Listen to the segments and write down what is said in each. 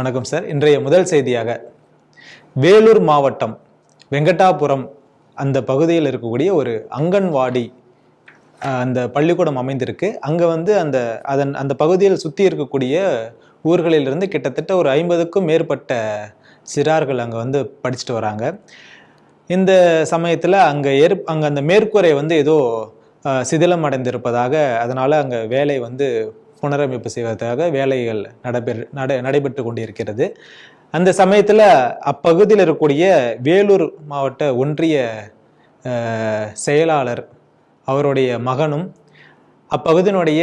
வணக்கம் சார். இன்றைய முதல் செய்தியாக வேலூர் மாவட்டம் வெங்கடாபுரம் அந்த பகுதியில் இருக்கக்கூடிய ஒரு அங்கன்வாடி அந்த பள்ளிக்கூடம் அமைந்திருக்கு. அங்கே வந்து அந்த அதன் அந்த பகுதியில் சுற்றி இருக்கக்கூடிய ஊர்களிலிருந்து கிட்டத்தட்ட ஒரு ஐம்பதுக்கும் மேற்பட்ட சிறார்கள் அங்கே வந்து படிச்சுட்டு வராங்க. இந்த சமயத்தில் அங்கே ஏற் அங்கே அந்த மேற்கூரை வந்து ஏதோ சிதிலம் அடைந்திருப்பதாக அதனால் அங்கே வேலை வந்து புனரமைப்பு செய்வதற்காக வேலைகள் நடைபெற நட நடைபெற்று கொண்டிருக்கிறது. அந்த சமயத்தில் அப்பகுதியில் இருக்கக்கூடிய வேலூர் மாவட்ட ஒன்றிய செயலாளர் அவருடைய மகனும் அப்பகுதியினுடைய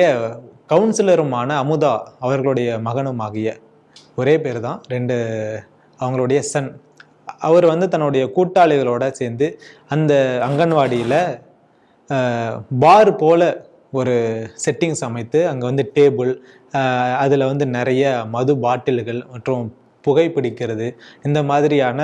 கவுன்சிலருமான அமுதா அவர்களுடைய மகனும் ஆகிய ஒரே பேர் தான். ரெண்டு அவங்களுடைய சன். அவர் வந்து தன்னுடைய கூட்டாளிகளோடு சேர்ந்து அந்த அங்கன்வாடியில் பார் போல ஒரு செட்டிங்ஸ் அமைத்து அங்கே வந்து டேபிள் அதில் வந்து நிறைய மது பாட்டில்கள் மற்றும் புகைப்பிடிக்கிறது இந்த மாதிரியான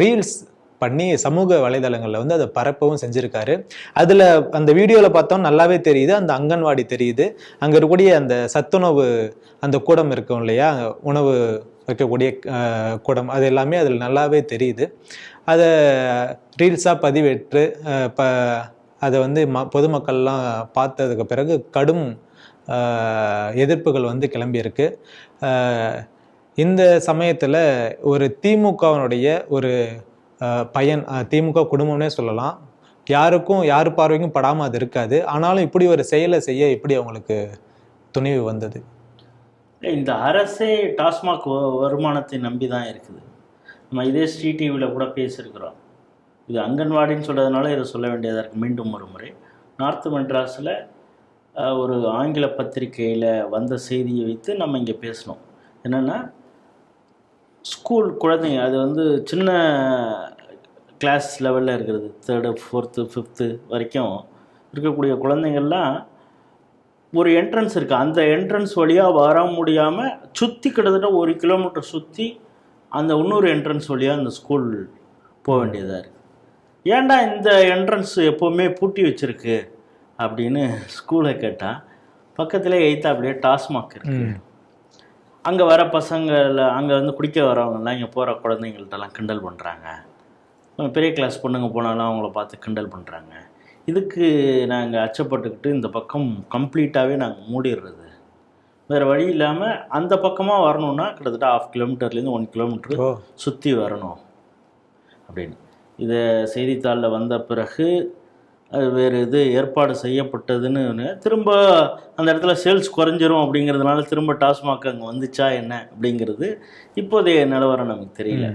ரீல்ஸ் பண்ணி சமூக வலைதளங்களில் வந்து அதை பரப்பவும் செஞ்சுருக்காரு. அதில் அந்த வீடியோவில் பார்த்தோம் நல்லாவே தெரியுது அந்த அங்கன்வாடி தெரியுது. அங்கே இருக்கக்கூடிய அந்த சத்துணவு அந்த கூடம் இருக்கும் இல்லையா? உணவு வைக்கக்கூடிய கூடம் அது எல்லாமே அதில் நல்லாவே தெரியுது. அதை ரீல்ஸாக பதிவேற்று ப அதை வந்து ம பொதுமக்கள்லாம் பார்த்ததுக்கு பிறகு கடும் எதிர்ப்புகள் வந்து கிளம்பியிருக்கு. இந்த சமயத்தில் ஒரு திமுகவினுடைய ஒரு பையன் திமுக குடும்பம்னே சொல்லலாம். யாருக்கும் யார் பார்வைக்கும் படாமல் அது இருக்காது. ஆனாலும் இப்படி ஒரு செயலை செய்ய இப்படி அவங்களுக்கு துணிவு வந்தது? இந்த அரசே டாஸ்மாக் வருமானத்தை நம்பி தான் இருக்குது. நம்ம இதே ஸ்ரீ டிவியில் கூட பேசியிருக்கிறோம். இது அங்கன்வாடின்னு சொல்கிறதுனால இதை சொல்ல வேண்டியதாக இருக்குது மீண்டும் ஒரு முறை. நார்த் மெட்ராஸில் ஒரு ஆங்கில பத்திரிகையில் வந்த செய்தியை வைத்து நம்ம இங்கே பேசணும். என்னென்னா ஸ்கூல் குழந்தைங்க அது வந்து சின்ன கிளாஸ் லெவலில் இருக்கிறது. தேர்டு ஃபோர்த்து ஃபிஃப்த்து வரைக்கும் இருக்கக்கூடிய குழந்தைங்கள்லாம் ஒரு என்ட்ரன்ஸ் இருக்குது அந்த என்ட்ரன்ஸ் வழியாக வர முடியாமல் சுற்றி கிட்டத்தட்ட ஒரு கிலோமீட்டர் சுற்றி அந்த இன்னொரு என்ட்ரன்ஸ் வழியாக அந்த ஸ்கூல் போக வேண்டியதாக இருக்குது ஏன்டா இந்த என்ட்ரன்ஸ் எப்போவுமே பூட்டி வச்சிருக்கு அப்படின்னு ஸ்கூலை கேட்டால் பக்கத்துலேயே எய்த்தாப்புலேயே டாஸ்மாக் இருக்குது. அங்கே வர பசங்களை அங்கே வந்து குடிக்க வரவங்கெல்லாம் இங்கே போகிற குழந்தைங்கள்ட்டலாம் கிண்டல் பண்ணுறாங்க பெரிய கிளாஸ் பொண்ணுங்க போனாலும் அவங்கள பார்த்து கிண்டல் பண்ணுறாங்க இதுக்கு நாங்கள் அச்சப்பட்டுக்கிட்டு இந்த பக்கம் கம்ப்ளீட்டாகவே நாங்கள் மூடிடுறது. வேறு வழி இல்லாமல் அந்த பக்கமாக வரணும்னா கிட்டத்தட்ட ஆஃப் கிலோமீட்டர்லேருந்து ஒன் கிலோமீட்டர் சுற்றி வரணும் அப்படின்னு. இதை செய்தித்தாளில் வந்த பிறகு அது வேறு இது ஏற்பாடு செய்யப்பட்டதுன்னு திரும்ப அந்த இடத்துல சேல்ஸ் குறைஞ்சிரும் அப்படிங்கிறதுனால திரும்ப டாஸ்மாக் அங்கே வந்துச்சா என்ன அப்படிங்கிறது இப்போதைய நிலவரம் நமக்கு தெரியல.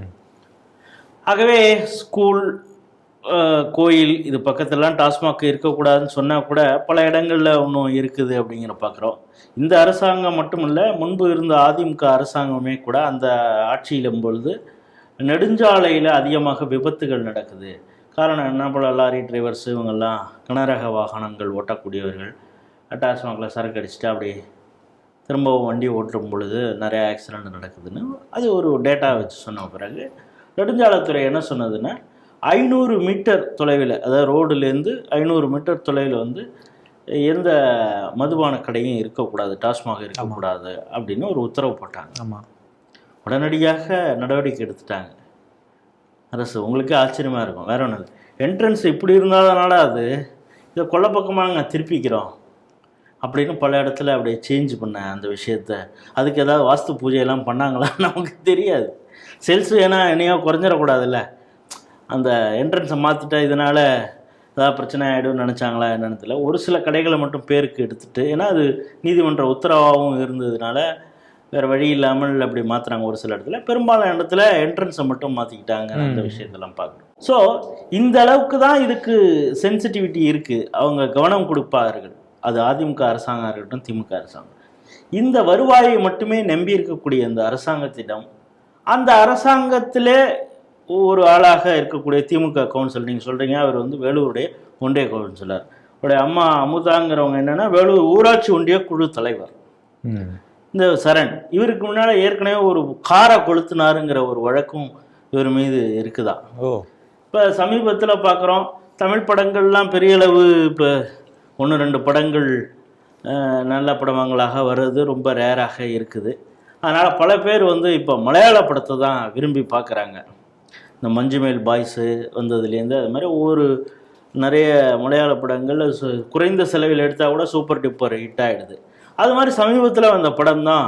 ஆகவே ஸ்கூல் கோயில் இது பக்கத்துலலாம் டாஸ்மாக் இருக்கக்கூடாதுன்னு சொன்னால் கூட பல இடங்களில் இன்னும் இருக்குது அப்படிங்கிற பார்க்குறோம் இந்த அரசாங்கம் மட்டும் இல்லை முன்பு இருந்த அதிமுக அரசாங்கமே கூட அந்த ஆட்சியிலும் பொழுது நெடுஞ்சாலையில் அதிகமாக விபத்துகள் நடக்குது. காரணம் என்ன போல லாரி டிரைவர்ஸ் இவங்கெல்லாம் கனரக வாகனங்கள் ஓட்டக்கூடியவர்கள். டாஸ்மாகில் சரக்கு அடிச்சுட்டு அப்படியே திரும்பவும் வண்டி ஓட்டும் பொழுது நிறைய ஆக்சிடெண்ட் நடக்குதுன்னு அது ஒரு டேட்டா வச்சு சொன்ன பிறகு நெடுஞ்சாலைத்துறை என்ன சொன்னதுன்னா ஐநூறு மீட்டர் தொலைவில் அதாவது ரோடுலேருந்து ஐநூறு மீட்டர் தொலைவில் வந்து எந்த மதுபான கடையும் இருக்கக்கூடாது டாஸ்மாக இருக்கக்கூடாது அப்படின்னு ஒரு உத்தரவு போட்டாங்க. ஆமாம் உடனடியாக நடவடிக்கை எடுத்துட்டாங்க. அரசு உங்களுக்கே ஆச்சரியமாக இருக்கும். வேற ஒன்றும் இல்லை. என்ட்ரன்ஸ் இப்படி இருந்தாதனால அது இதை கொல்ல பக்கமாக நாங்கள் திருப்பிக்கிறோம். அப்படின்னு பல இடத்துல அப்படியே சேஞ்ச் பண்ண அந்த விஷயத்த. அதுக்கு ஏதாவது வாஸ்து பூஜையெல்லாம் பண்ணாங்களா நமக்கு தெரியாது. சேல்ஸ் ஏன்னா என்னையோ குறைஞ்சிடக்கூடாதுல்ல. அந்த என்ட்ரன்ஸை மாற்றிட்டா இதனால் ஏதாவது பிரச்சனை ஆகிடும்னு நினச்சாங்களா என்னன்னு தெரியல. ஒரு சில கடைகளை மட்டும் பேருக்கு எடுத்துகிட்டு ஏன்னா அது நீதிமன்ற உத்தரவாகவும் இருந்ததுனால வேறு வழி இல்லாமல் அப்படி மாற்றுறாங்க ஒரு சில இடத்துல. பெரும்பாலான இடத்துல என்ட்ரன்ஸை மட்டும் மாற்றிக்கிட்டாங்க அந்த. விஷயத்தெல்லாம் பார்க்குறோம் ஸோ இந்த அளவுக்கு தான் இதுக்கு சென்சிட்டிவிட்டி இருக்குது அவங்க கவனம் கொடுப்பார்கள். அது அதிமுக அரசாங்கம் இருக்கட்டும் திமுக அரசாங்கம். இந்த வருவாயை மட்டுமே நம்பி இருக்கக்கூடிய இந்த அரசாங்கத்திடம் அந்த அரசாங்கத்திலே ஒரு ஆளாக இருக்கக்கூடிய திமுக கவுன்சில் நீங்கள் சொல்கிறீங்க அவர் வந்து வேலூருடைய ஒன்றிய கவுன்சிலர் அவருடைய அம்மா அமுதாங்கிறவங்க என்னென்னா வேலூர் ஊராட்சி ஒன்றிய குழு தலைவர். இந்த சரண் இவருக்கு முன்னால் ஏற்கனவே ஒரு காரை கொளுத்துனாருங்கிற ஒரு வழக்கும் இவர் மீது இருக்குதா? ஓ. இப்போ சமீபத்தில் பார்க்குறோம் தமிழ் படங்கள்லாம் பெரிய அளவு இப்போ ஒன்று ரெண்டு படங்கள் நல்ல படங்களாக வர்றது ரொம்ப ரேராக இருக்குது. அதனால் பல பேர் வந்து இப்போ மலையாள படத்தை தான் விரும்பி பார்க்குறாங்க இந்த மஞ்சுமேல் பாய்ஸு வந்ததுலேருந்து அது மாதிரி ஒவ்வொரு நிறைய மலையாள படங்கள் குறைந்த செலவில் எடுத்தால் கூட சூப்பர் டூப்பர் ஹிட் ஆகிடுது அது மாதிரி சமீபத்தில் வந்த படம் தான்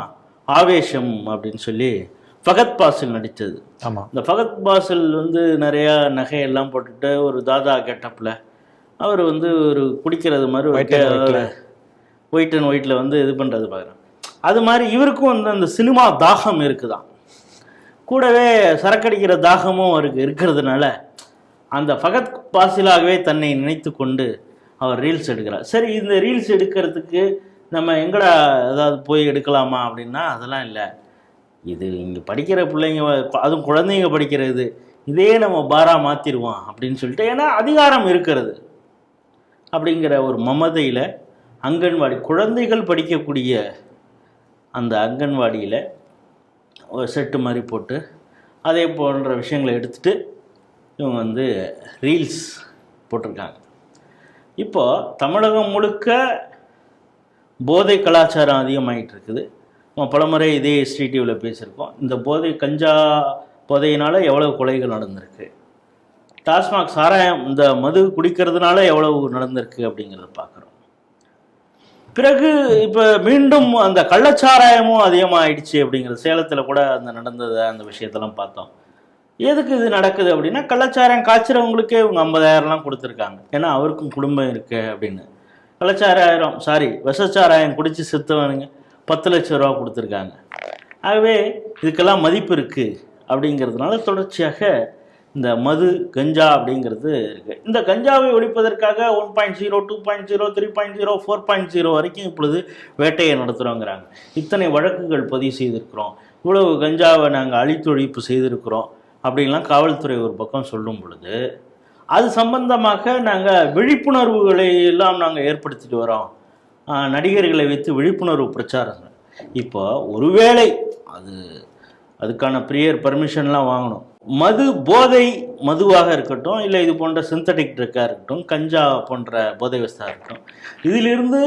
ஆவேஷம் அப்படின்னு சொல்லி ஃபகத் பாசில் நடித்தது. ஆமா. இந்த ஃபகத் பாசில் வந்து நிறையா நகையெல்லாம் போட்டுட்டு ஒரு தாதா கெட்டப்பில் அவர் வந்து ஒரு குடிக்கிறது மாதிரி. ஒயிட் அண்ட் ஒயிட்டில் வந்து இது பண்ணுறது பார்க்குறேன் அது மாதிரி இவருக்கும் வந்து அந்த சினிமா தாகம் இருக்குதான். கூடவே சரக்கடிக்கிற தாகமும் அவருக்கு இருக்கிறதுனால அந்த ஃபகத் பாசிலாகவே தன்னை நினைத்து கொண்டு அவர் ரீல்ஸ் எடுக்கிறார். சரி இந்த ரீல்ஸ் எடுக்கிறதுக்கு நம்ம எங்கடா ஏதாவது போய் எடுக்கலாமா அப்படின்னா அதெல்லாம் இல்லை. இது இங்கே படிக்கிற பிள்ளைங்க அதுவும் குழந்தைங்க படிக்கிறது இதே நம்ம பாரா மாற்றிடுவோம் அப்படின்னு சொல்லிட்டு ஏன்னா அதிகாரம் இருக்கிறது. அப்படிங்கிற ஒரு மமதையில் அங்கன்வாடி குழந்தைகள் படிக்கக்கூடிய அந்த அங்கன்வாடியில் ஒரு செட்டு மாதிரி போட்டு அதே போன்ற விஷயங்களை எடுத்துகிட்டு இவங்க வந்து ரீல்ஸ் போட்டிருக்காங்க. இப்போது தமிழகம் முழுக்க போதை கலாச்சாரம் அதிகமாகிட்டு இருக்குது நம்ம பலமுறை இதே ஸ்ரீ டிவியில் பேசியிருக்கோம். இந்த போதை கஞ்சா போதையினால் எவ்வளவு கொலைகள் நடந்திருக்கு? டாஸ்மாக் சாராயம் இந்த மது குடிக்கிறதுனால எவ்வளவு நடந்திருக்கு அப்படிங்கிறத பார்க்குறோம். பிறகு இப்போ மீண்டும் அந்த கள்ளச்சாராயமும் அதிகமாகிடுச்சு அப்படிங்கிறது சேலத்தில் கூட அந்த நடந்தது அந்த விஷயத்தெல்லாம் பார்த்தோம். எதுக்கு இது நடக்குது அப்படின்னா கள்ளச்சாராயம் காய்ச்சறவங்களுக்கே இவங்க ஐம்பதாயிரம்லாம் கொடுத்துருக்காங்க. ஏன்னா அவருக்கும் குடும்பம் இருக்குது அப்படின்னு. கலச்சாராயிரம் சாரி விஷச்சாராயம் குடித்து செத்துவனுங்க பத்து லட்ச ரூபா கொடுத்துருக்காங்க. ஆகவே இதுக்கெல்லாம் மதிப்பு இருக்குது அப்படிங்கிறதுனால தொடர்ச்சியாக இந்த மது கஞ்சா அப்படிங்கிறது இருக்குது இந்த கஞ்சாவை ஒழிப்பதற்காக one point zero two point zero three point zero four point zero வரைக்கும் இப்பொழுது வேட்டையை நடத்துகிறோங்கிறாங்க இத்தனை வழக்குகள் பதிவு செய்திருக்கிறோம். இவ்வளவு கஞ்சாவை நாங்கள் அழித்தொழிப்பு செய்திருக்கிறோம் அப்படின்லாம் காவல்துறை ஒரு பக்கம் சொல்லும் பொழுது அது சம்பந்தமாக நாங்கள் விழிப்புணர்வுகளை எல்லாம் நாங்கள் ஏற்படுத்திட்டு வரோம். நடிகர்களை வைத்து விழிப்புணர்வு பிரச்சாரங்கள். இப்போ ஒருவேளை அது அதுக்கான ப்ரியர் பர்மிஷன்லாம் வாங்கணும். மது போதை மதுவாக இருக்கட்டும் இல்லை இது போன்ற சிந்தட்டிக் ட்ரக்காக இருக்கட்டும் கஞ்சா போன்ற போதை வசதாக இருக்கட்டும் இதிலிருந்து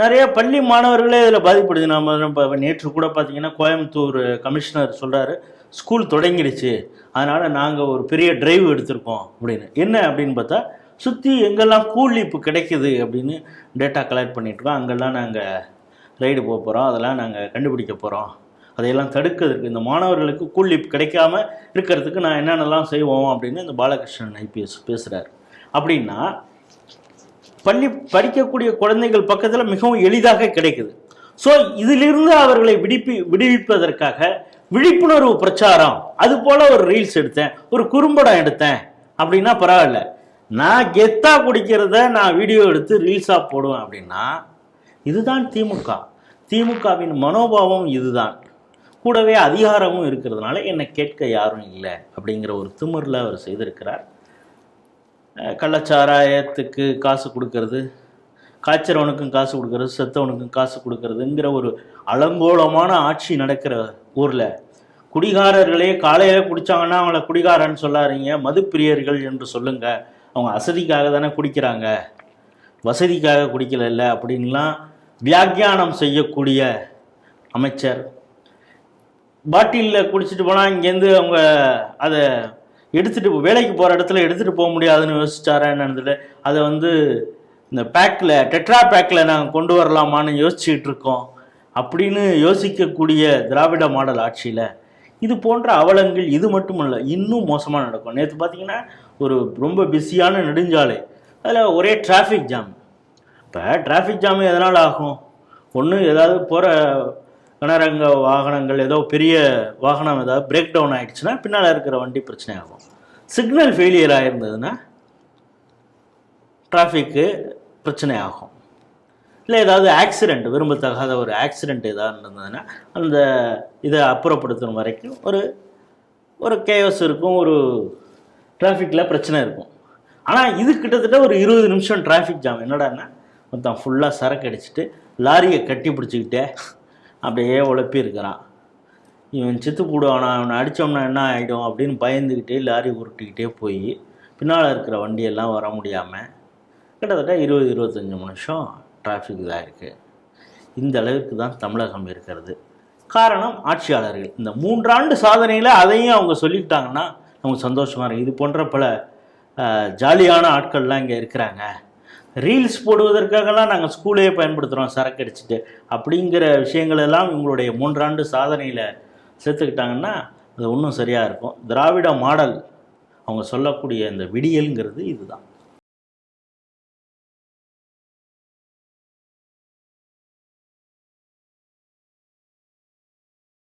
நிறைய பள்ளி மாணவர்களே இதில் பாதிப்படுது. நம்ம இப்போ நேற்று கூட பார்த்தீங்கன்னா கோயம்புத்தூர் கமிஷனர் சொல்கிறாரு ஸ்கூல் தொடங்கிடுச்சு. அதனால் நாங்கள் ஒரு பெரிய டிரைவ் எடுத்திருக்கோம் அப்படின்னு. என்ன அப்படின்னு பார்த்தா சுற்றி எங்கெல்லாம் கூலி இப்போ கிடைக்குது அப்படின்னு டேட்டா கலெக்ட் பண்ணிகிட்ருக்கோம் அங்கெல்லாம் நாங்கள் ரைடு போக போகிறோம் அதெல்லாம் நாங்கள் கண்டுபிடிக்க போகிறோம் அதையெல்லாம் தடுக்கிறதுக்கு இந்த மாணவர்களுக்கு கூலிப் கிடைக்காம இருக்கிறதுக்கு நான் என்னென்னலாம் செய்வோம் அப்படின்னு இந்த பாலகிருஷ்ணன் ஐபிஎஸ் பேசுகிறார் அப்படின்னா பள்ளி படிக்கக்கூடிய குழந்தைகள் பக்கத்தில் மிகவும் எளிதாக கிடைக்குது. ஸோ இதிலிருந்து அவர்களை விடுப்பி விடுவிப்பதற்காக விழிப்புணர்வு பிரச்சாரம். அது போல ஒரு ரீல்ஸ் எடுத்தேன் ஒரு குறும்படம் எடுத்தேன். அப்படின்னா பரவாயில்ல. நான் கெத்தா குடிக்கிறத நான் வீடியோ எடுத்து ரீல்ஸாக போடுவேன் அப்படின்னா இதுதான் திமுக. திமுகவின் மனோபாவம் இதுதான். கூடவே அதிகாரமும் இருக்கிறதுனால என்னை கேட்க யாரும் இல்லை அப்படிங்கிற ஒரு திமிரில் அவர் செய்திருக்கிறார். கள்ளச்சாராயத்துக்கு காசு கொடுக்கறது காய்ச்சறவனுக்கும் காசு கொடுக்கறது செத்தவனுக்கும் காசு கொடுக்கறதுங்கிற ஒரு அலங்கோலமான ஆட்சி நடக்கிற ஊரில் குடிகாரர்களே காலையில் குடித்தாங்கன்னா அவங்கள குடிகாரன்னு சொல்லாதீங்க மதுப்பிரியர்கள் என்று சொல்லுங்க. அவங்க அசதிக்காக தானே குடிக்கிறாங்க. வசதிக்காக குடிக்கல அப்படின்லாம் வியாக்கியானம் செய்யக்கூடிய அமைச்சர். பாட்டிலில் குடிச்சிட்டு போனால் இங்கேருந்து அவங்க அதை எடுத்துகிட்டு வேலைக்கு போகிற இடத்துல எடுத்துகிட்டு போக முடியாதுன்னு யோசிச்சாரா என்னன்னு அதை வந்து இந்த பேக்கில் டெட்ரா பேக்கில் நாங்கள் கொண்டு வரலாமான்னு யோசிச்சுக்கிட்டு இருக்கோம். அப்படின்னு யோசிக்கக்கூடிய திராவிட மாடல் ஆட்சியில் இது போன்ற அவலங்கள் இது மட்டுமல்ல இன்னும் மோசமாக நடக்கும். நேற்று பார்த்தீங்கன்னா ஒரு ரொம்ப பிஸியான நெடுஞ்சாலை. அதில் ஒரே டிராஃபிக் ஜாம் இப்போ டிராஃபிக் ஜாம் எதனால் ஆகும்? ஒன்று ஏதாவது போகிற கனரங்க வாகனங்கள் ஏதோ பெரிய வாகனம் ஏதாவது பிரேக் டவுன் ஆகிடுச்சுன்னா பின்னால் இருக்கிற வண்டி பிரச்சனை ஆகும் சிக்னல் ஃபெயிலியர் ஆகிருந்ததுன்னா டிராஃபிக்கு பிரச்சனை ஆகும் இல்லை ஏதாவது ஆக்சிடெண்ட் விரும்பத்தகாத ஒரு ஆக்சிடெண்ட் ஏதாவது இருந்ததுன்னா அந்த இதை அப்புறப்படுத்தும் வரைக்கும் ஒரு ஒரு கேஸ் இருக்கும் ஒரு டிராஃபிக்கில் பிரச்சனை இருக்கும். ஆனால் இது கிட்டத்தட்ட ஒரு இருபது நிமிஷம் டிராஃபிக் ஜாம் என்னடான்னா மொத்தம் ஃபுல்லாக சரக்கு அடிச்சுட்டு லாரியை கட்டி பிடிச்சிக்கிட்டே அப்படியே உழப்பியிருக்கிறான் இவன் சித்து போடுவானா அவனை அடித்தோம்னா என்ன ஆகிடும் அப்படின்னு பயந்துக்கிட்டே லாரி உருட்டிக்கிட்டே போய் பின்னால் இருக்கிற வண்டியெல்லாம் வர முடியாமல் கிட்டத்தட்ட இருபது இருபத்தஞ்சி நிமிஷம் டிராஃபிக் தான் இருக்குது இந்த அளவுக்கு தான் தமிழகம் இருக்கிறது. காரணம் ஆட்சியாளர்கள். இந்த மூன்றாண்டு சாதனையில் அதையும் அவங்க சொல்லிக்கிட்டாங்கன்னா நமக்கு சந்தோஷமாக இருக்கும். இது போன்ற பல ஜாலியான ஆட்கள்லாம் இங்கே இருக்கிறாங்க. ரீல்ஸ் போடுவதற்காகலாம் நாங்கள் ஸ்கூலே பயன்படுத்துகிறோம் சரக்கு அடிச்சுட்டு. அப்படிங்கிற விஷயங்கள் எல்லாம் இவங்களுடைய மூன்றாண்டு சாதனையில் சேர்த்துக்கிட்டாங்கன்னா அது இன்னும் சரியாக இருக்கும். திராவிட மாடல் அவங்க சொல்லக்கூடிய இந்த விடியல்ங்கிறது இதுதான்.